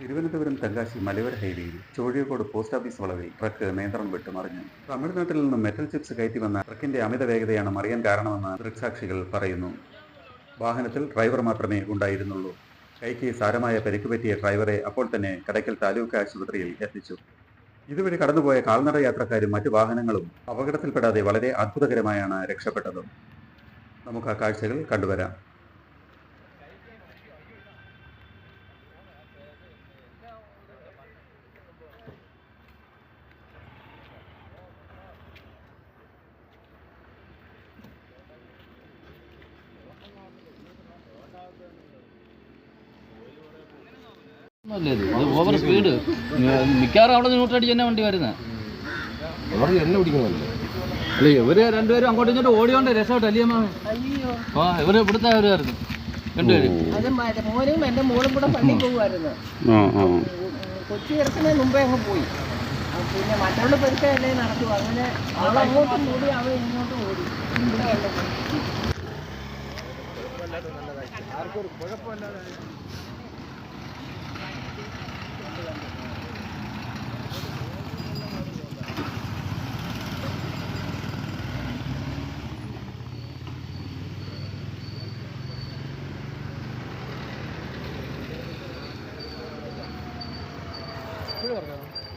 തിരുവനന്തപുരം തെങ്കാശി മലയോര ഹൈവേയിൽ Chozhiyakode post office വളവിൽ ട്രക്ക് നിയന്ത്രണം വിട്ടുമറിഞ്ഞു. തമിഴ്നാട്ടിൽ നിന്നും മെറ്റൽ ചിപ്സ് കയറ്റി വന്ന ട്രക്കിന്റെ അമിത വേഗതയാണ് മറിയാൻ കാരണമെന്ന് ദൃക്സാക്ഷികൾ പറയുന്നു. വാഹനത്തിൽ ഡ്രൈവർ മാത്രമേ ഉണ്ടായിരുന്നുള്ളൂ. കൈക്ക് സാരമായ പരിക്ക് പറ്റിയ ഡ്രൈവറെ അപ്പോൾ തന്നെ കടയ്ക്കൽ താലൂക്ക് ആശുപത്രിയിൽ എത്തിച്ചു. ഇതുവഴി കടന്നുപോയ കാൽനട യാത്രക്കാരും മറ്റു വാഹനങ്ങളും അപകടത്തിൽപ്പെടാതെ വളരെ അത്ഭുതകരമായാണ് രക്ഷപ്പെട്ടത്. നമുക്ക് ആ കാഴ്ചകൾ കണ്ടുവരാം. ഓവർ സ്പീഡ് മിക്കവാറും അവിടെ ന്യൂട്രടിച്ച് തന്നെ വണ്ടി വരുന്നത് അവർ എണ്ണ പിടിക്കണമല്ലോ അല്ലേ ഇവർ രണ്ടുപേരും അങ്ങോട്ടും ഇങ്ങോട്ടും ഓടിയോണ്ട് രക്ഷപ്പെട്ടു അല്ലേ അമ്മ അയ്യോ. ആ ഇവർ ഇവിടുത്തെ അവരായിരുന്നു. രണ്ടുപേരും. മോനും എന്റെ മോളും കൂടെ പള്ളി പോകുമായിരുന്നു കൊച്ചി ഇറക്കുന്നതിന് മുമ്പേ അങ്ങ് പോയി. പിന്നെ മറ്റുള്ള പെരുക്കല്ലേ നടത്തു അങ്ങനെ അവളങ്ങോട്ടും അങ്ങോട്ടും ഓടി അവൾ ഇങ്ങോട്ടും ഓടി. ആർക്കൊരു വന്നു. പറഞ്ഞു?